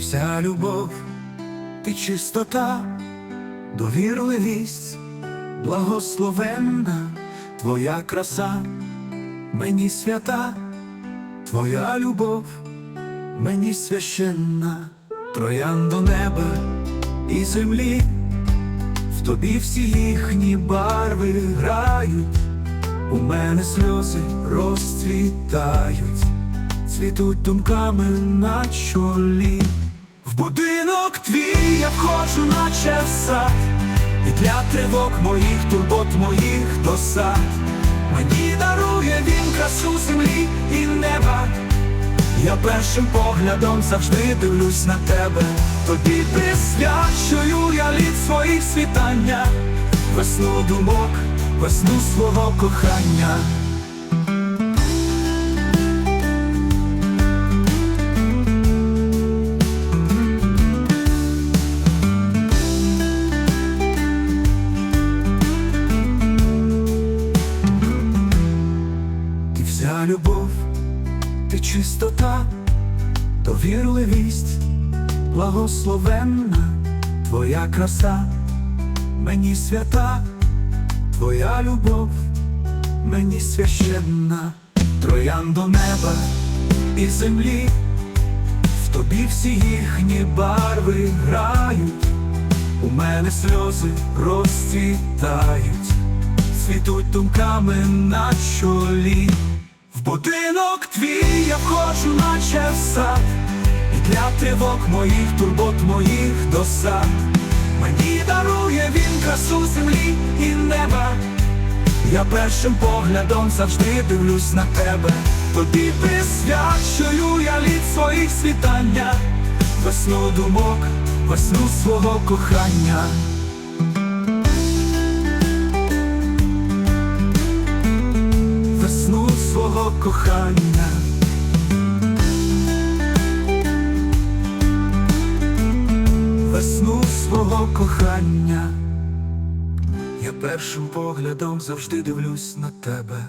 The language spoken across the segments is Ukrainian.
Вся любов, ти чистота, довірливість, благословенна, твоя краса, мені свята, твоя любов, мені священна, троян до неба і землі, в тобі всі їхні барви грають, у мене сльози розцвітають, цвітуть думками на чолі. Входжу, наче в сад, і для тривог моїх, турбот моїх досад. Мені дарує він красу землі і неба. Я першим поглядом завжди дивлюсь на тебе. Тобі присвячую я літ своїх світання, весну думок, весну свого кохання. Любов, ти чистота, довірливість, благословенна, твоя краса, мені свята, твоя любов, мені священна, троян до неба і землі, в тобі всі їхні барви грають, у мене сльози розцвітають цвітуть думками на чолі. В будинок твій я входжу, наче в сад, і для тривог моїх, турбот моїх досад. Мені дарує він красу землі і неба. Я першим поглядом завжди дивлюсь на тебе. Тобі присвячую я літ своїх світання, весну думок, весну свого кохання. Кохання. Весну свого кохання. Я першим поглядом завжди дивлюсь на тебе,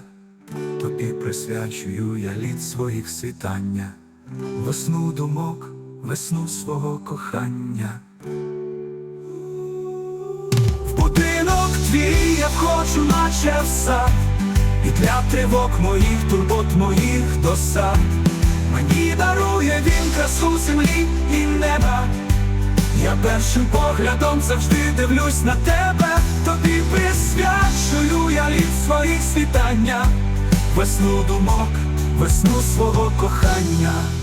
тобі присвячую я літ своїх світання, весну думок, весну свого кохання. В будинок твій я входжу, наче в сад, і для тривог моїх, турбот моїх досад. Мені дарує він красу землі і неба. Я першим поглядом завжди дивлюсь на тебе, тобі присвячую я літ своїх світання, весну думок, весну свого кохання.